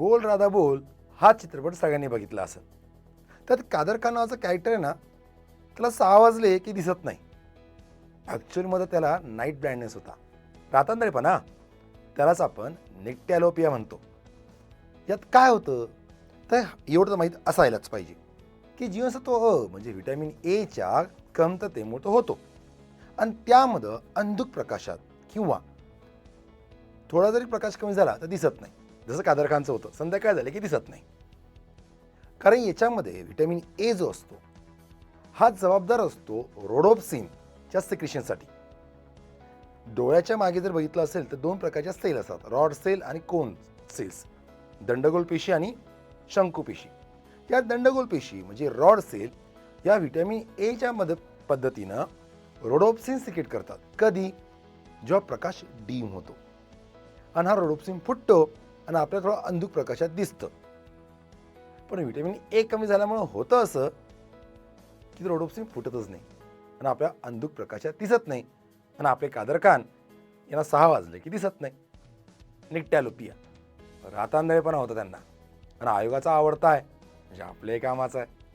बोल राधा बोल हा चित्रपट सगळ्यांनी बघितला असेल. त्यात कादर खान नावाचं कॅरेक्टर आहे ना त्याला सहा वाजले की दिसत नाही. ॲक्च्युअलमध्ये त्याला नाईट ब्लाइंडनेस होता. रातांदळेपणा त्यालाच आपण नेक्टॅलोपिया म्हणतो. यात काय होतं? तर एवढं तर माहीत असायलाच पाहिजे. की जीवनसत्व अ म्हणजे व्हिटॅमिन एच्या कमतरतेमुळे तो होतो. आणि त्यामध्ये अंधुक प्रकाशात किंवा थोडा जरी प्रकाश कमी झाला तर दिसत नाही. जसं कादर खानचं होतं संध्याकाळ झाले की दिसत नाही. कारण याच्यामध्ये व्हिटॅमिन ए जो असतो हा जबाबदार असतो रोडोप्सिनच्या सिक्रेशनसाठी डोळ्याच्या मागे जर बघितलं असेल तर दोन प्रकारच्या सेल असतात रॉड सेल आणि कोन सेल्स दंडगोल पेशी आणि शंकू पेशी. या दंडगोल पेशी म्हणजे रॉड सेल या व्हिटॅमिन एच्या मद पद्धतीनं रोडोप्सिन सिक्रेट करतात. कधी? जेव्हा प्रकाश डीम होतो. आणि हा रोडोप्सिन फुटतो आणि आपल्याला थोडं अंधुक प्रकाशात दिसतं. पण व्हिटॅमिन ए कमी झाल्यामुळं होतं असं की रोडोप्सिन फुटतच नाही. आणि आपल्या अंधुक प्रकाशात दिसत नाही. आणि आपले कादर खान यांना सहा वाजले की दिसत नाही. निकट्यालोपिया रातांधळेपणा होता त्यांना. आणि आयोगाचा आवडता आहे. म्हणजे आपल्याही कामाचा आहे.